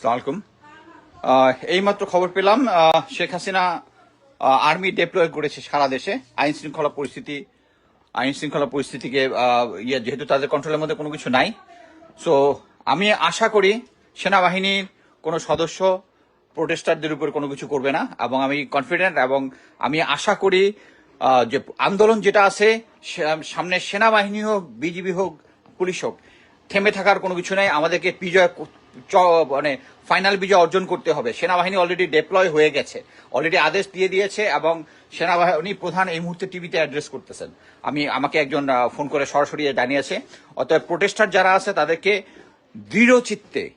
সালামালাইকুম এইমাত্র খবর পেলাম শেখ হাসিনা আর্মি ডেপ্লয় করেছে সারা দেশে। আইন শৃঙ্খলা পরিস্থিতি, আইন শৃঙ্খলা পরিস্থিতিকে ইয়ে যেহেতু তাদের কন্ট্রোলের মধ্যে কোনো কিছু নাই। সো আমি আশা করি সেনাবাহিনীর কোনো সদস্য প্রোটেস্টারদের উপর কোনো কিছু করবে না, এবং আমি কনফিডেন্ট এবং আমি আশা করি যে আন্দোলন যেটা আছে সামনে সেনাবাহিনী হোক, বিজিবি হোক, পুলিশ হোক, থেমে থাকার কোনো কিছু নাই। আমাদেরকে বিজয় মানে ফাইনাল বিজয় অর্জন করতে হবে। সেনাবাহিনী অলরেডি ডেপ্লয় হয়ে গেছে। অলরেডি আদেশ দিয়ে দিয়েছে এবং সেনাবাহিনী প্রধান এই মুহূর্তে টিভিতে অ্যাড্রেস করতেছেন। আমি, আমাকে একজন ফোন করে সরাসরি জানিয়েছে। অতএব প্রোটেস্টার যারা আছে, তাদেরকে দৃঢ় চিত্তে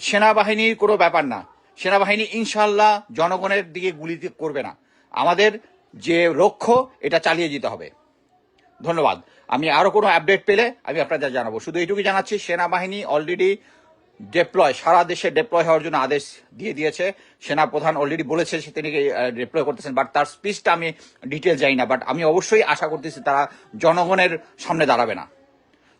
সেনাবাহিনীর কোনো ব্যাপার না। সেনাবাহিনী ইনশাল্লাহ জনগণের দিকে গুলি করবে না। আমাদের যে লক্ষ্য এটা চালিয়ে যেতে হবে। ধন্যবাদ। আমি আরও কোনো আপডেট পেলে আমি আপনাদের জানাব। শুধু এইটুকু জানাচ্ছি, সেনাবাহিনী অলরেডি ডেপ্লয় সারা দেশে ডেপ্লয় হওয়ার জন্য আদেশ দিয়ে দিয়েছে। সেনা প্রধান অলরেডি বলেছে সে তিনি ডেপ্লয় করতেছেন বাট তার স্পিচটা আমি ডিটেল যাই না বাট আমি অবশ্যই আশা করতেছি তারা জনগণের সামনে দাঁড়াবে না।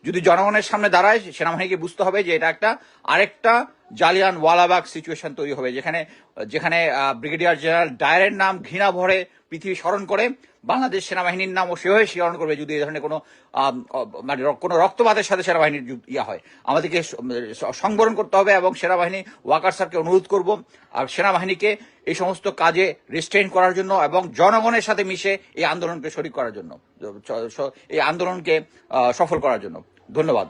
যদি জনগণের সামনে দাঁড়ায়, সেনাবাহিনীকে বুঝতে হবে যে এটা একটা আরেকটা জালিয়ান ওয়ালাবাগ সিচুয়েশন তৈরি হবে, যেখানে যেখানে ব্রিগেডিয়ার জেনারেল ডায়ারের নাম ঘৃণা ভরে পৃথিবী স্মরণ করে, বাংলাদেশ সেনাবাহিনীর নামও সেভাবে স্মরণ করবে যদি এই ধরনের কোনো মানে কোনো রক্তপাতের সাথে সেনাবাহিনীর ইয়া হয়। আমাদেরকে স- সংবরণ করতে হবে এবং সেনাবাহিনী ওয়াকার স্যারকে অনুরোধ করব, আর সেনাবাহিনীকে এই সমস্ত কাজে রেস্টেইন করার জন্য এবং জনগণের সাথে মিশে এই আন্দোলনকে শরিক করার জন্য এই আন্দোলনকে সফল করার জন্য। ধন্যবাদ।